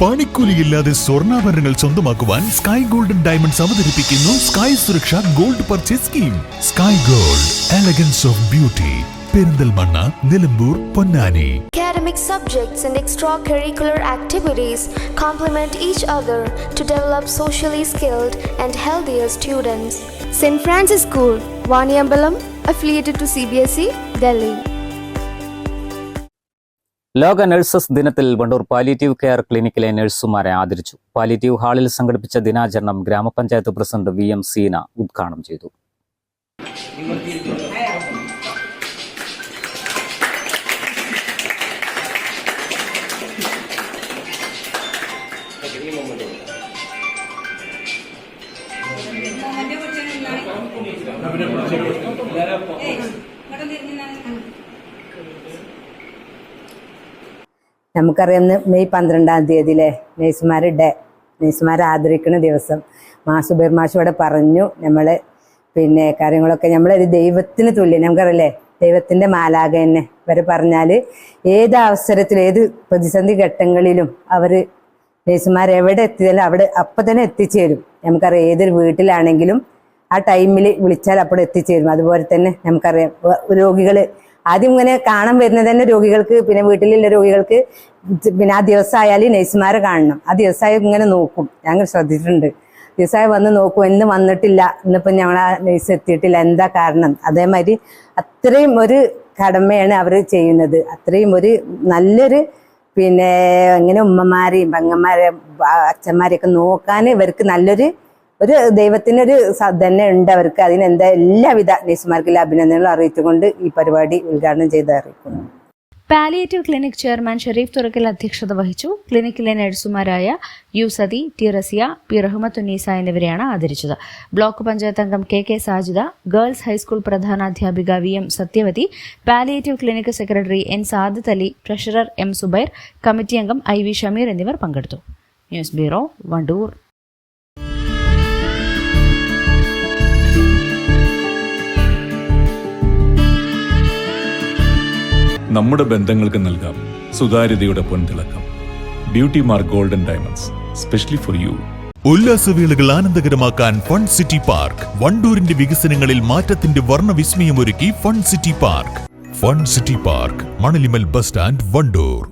പണിക്കൂലിയില്ലാതെ സ്വർണാഭരണങ്ങൾ സ്വന്തമാക്കുവാൻ sky golden diamonds അവതരിപ്പിക്കുന്നു Sky Suraksha gold purchase scheme Sky gold elegance of beauty Perinthalmanna Nilambur Ponnani Academic subjects and extracurricular activities complement each other to develop socially skilled and healthier students. St. Francis School, Vaniambalam, affiliated to CBSE, E, Delhi. ലോക nurses ദിനത്തിൽ Wandoor palliative care ക്ലിനിക്കിലെ നഴ്സുമാരെ ആദരിച്ചു. Palliative ഹാളിൽ സംഘടിപ്പിച്ച ദിനാചരണം ഗ്രാമപഞ്ചായത്ത് president V M Seena ഉദ്ഘാടനം ചെയ്തു. ഇന്ന് മെയ് പന്ത്രണ്ടാം തീയതിയിലെ നേഴ്സുമാരുടെ ഡേ നേഴ്സുമാരെ ആദരിക്കുന്ന ദിവസം. മാഷു ബിർമാഷ് ഇവിടെ പറഞ്ഞു നമ്മൾ പിന്നെ കാര്യങ്ങളൊക്കെ നമ്മളൊരു ദൈവത്തിന് തുല്യം. നമുക്കറിയില്ലേ ദൈവത്തിന്റെ മാലാക തന്നെ. ഇവർ പറഞ്ഞാൽ ഏത് അവസരത്തിലും ഏത് പ്രതിസന്ധി ഘട്ടങ്ങളിലും അവർ നേഴ്സുമാർ എവിടെ എത്തിയാലും അവിടെ അപ്പം തന്നെ എത്തിച്ചേരും. നമുക്കറിയാം ഏതൊരു വീട്ടിലാണെങ്കിലും ആ ടൈമിൽ വിളിച്ചാൽ അപ്പോൾ എത്തിച്ചേരും. അതുപോലെ തന്നെ നമുക്കറിയാം രോഗികൾ ആദ്യം ഇങ്ങനെ കാണാൻ വരുന്നത് തന്നെ രോഗികൾക്ക് പിന്നെ വീട്ടിലുള്ള രോഗികൾക്ക് പിന്നെ ആ ദിവസമായാലും നഴ്സുമാരെ കാണണം. ആ ദിവസമായി ഇങ്ങനെ നോക്കും. ഞങ്ങൾ ശ്രദ്ധിച്ചിട്ടുണ്ട്. ദിവസമായി വന്ന് നോക്കും ഇന്ന് വന്നിട്ടില്ല. ഇന്നിപ്പം ഞങ്ങൾ ആ നഴ്സ് എത്തിയിട്ടില്ല. എന്താ കാരണം? അതേമാതിരി അത്രയും ഒരു കടമയാണ് അവർ ചെയ്യുന്നത്. അത്രയും ഒരു നല്ലൊരു പിന്നെ ഇങ്ങനെ ഉമ്മമാരെയും പെങ്ങന്മാരെയും അച്ഛന്മാരെയൊക്കെ നോക്കാൻ ഇവർക്ക് നല്ലൊരു ഒരു ദൈവത്തിനൊരു തന്നെ ഉണ്ട് അവർക്ക്. അതിനെന്താ എല്ലാവിധ നേഴ്സുമാർക്കുള്ള അഭിനന്ദനങ്ങളും അറിയിച്ചുകൊണ്ട് ഈ പരിപാടി ഉദ്ഘാടനം ചെയ്ത് അറിയിക്കുന്നു. Palliative clinic chairman Sharif Thurakkal അധ്യക്ഷത വഹിച്ചു. ക്ലിനിക്കിലെ നഴ്സുമാരായ U Sathi T Raziya P Rahmath Unnisa എന്നിവരെയാണ് ആദരിച്ചത്. ബ്ലോക്ക് പഞ്ചായത്ത് അംഗം K K Sajida girls high school പ്രധാനാധ്യാപിക V M Sathyavathi palliative clinic secretary N Sadath Ali treasurer M Subair committee അംഗം ഐ വി ഷമീർ എന്നിവർ പങ്കെടുത്തു. News bureau Wandoor. നമ്മുടെ ബന്ധങ്ങൾക്ക് നൽകാം സുതാര്യതയുടെ പൊൻതിളക്കം. Beauty mark golden diamonds specially for you ഉല്ലാസവേളകൾ ആനന്ദകരമാക്കാൻ fun city park വണ്ടൂരിന്റെ വികസനങ്ങളിൽ മാറ്റത്തിന്റെ വർണവിസ്മയമൊരുക്കി fun city park fun city park Manalimal bus stand Wandoor.